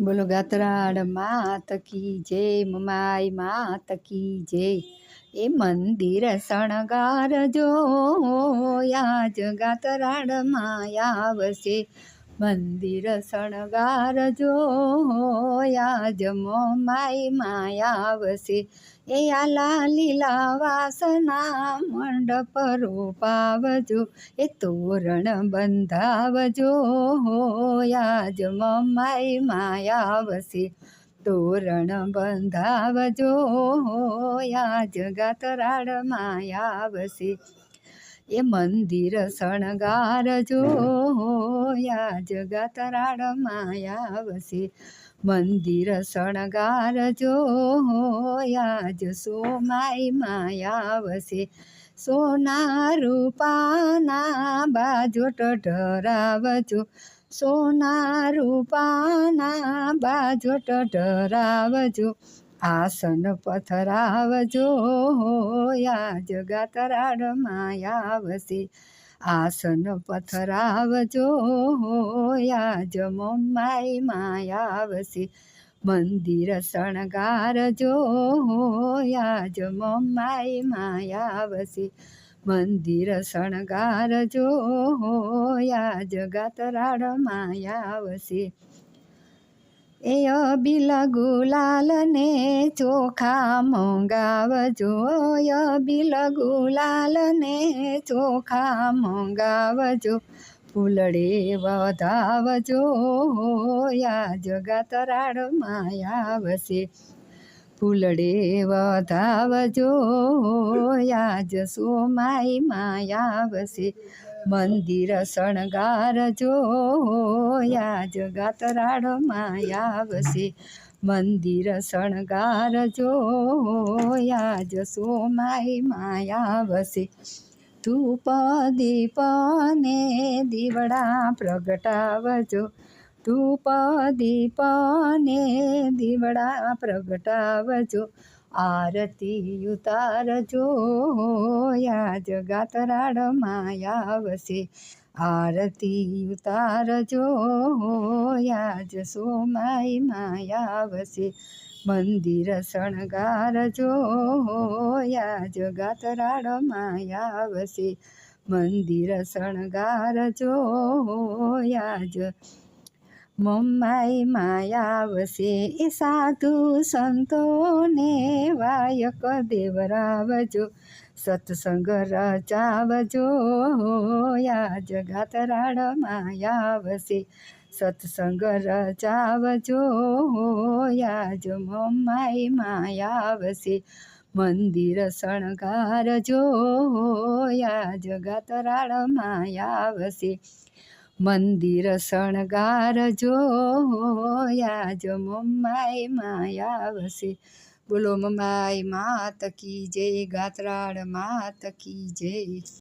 બોલો ગાતરાડ માત કી જય, મમાઈ માત કી જય. એ મંદિર શણગારજો યાજ ગાતરાડ આવશે. મંદિર શણગારજો આજ મમાઈ માયા આવશે. એ આ લીલા વાસના મંડપ રોપાવજો, એ તોરણ બંધાવજો. યાજ માઈ માયા આવશે. તોરણ બંધાવજો યાજ ગાતરાડ માયા આવશે. એ મંદિર શણગારજો જગત ગાતરાડ માયા વસે. મંદિર શણગારજો યાજ સોમાઈ માયા આવશે સોના રૂપાના બાજોટ ઢરાવજો. સોના રૂપાના બાજોટ ઢરાવજો. આસન પથરાવજો યા જગા તરાડ આવશે આસન પથરાવજો યાજ મમ્માઈ માયા આવશે મંદિર શણગારજો યાજ મમ્માઈ માયા આવશે મંદિર શણગારજો યા જગા તરાડ આવશે એ અબિલ ગુલાલને ચોખા મંગાવજો અબિલ ગુલાલને ચોખા મંગાવજો ફૂલડે વધાવજો યા જગાતરાડ માયા આવશે. ફૂલડે વધાવજો યાજ સોમાઈ માયા આવશે. મંદિર શણગારજો યાજ ગાતરાડ માયા આવશે મંદિર શણગારજો યાજ સોમાઈ માયા આવશે ધૂપ દીપને દીવડા પ્રગટાવજો. ધૂપ દીપને દીવડા પ્રગટાવજો. આરતી ઉતારજો જગાત રાડ માયા વસે આરતી ઉતારજો યાજ સોમાઈ માયા વસે મંદિર શણગારજો જગાત રાડ માયા વસે મંદિર શણગારજો યાજ મમ્માઈ માયા આવશે એ સાધુ સંતોને વાયક દેવરાવજો સત્સંગ રચાવજો યા જગાતરાડ માયા આવશે સત્સંગ રચાવજો યાજ મમ્માઈ માયા આવશે મંદિર શણગારજો યા જગાતરાળ માયા આવશે મંદિર શણગારજો જ મમ્માઈ માયા આવશે બોલો મમ્માઈ માત કી જય ગાતરાળ, માત કી જય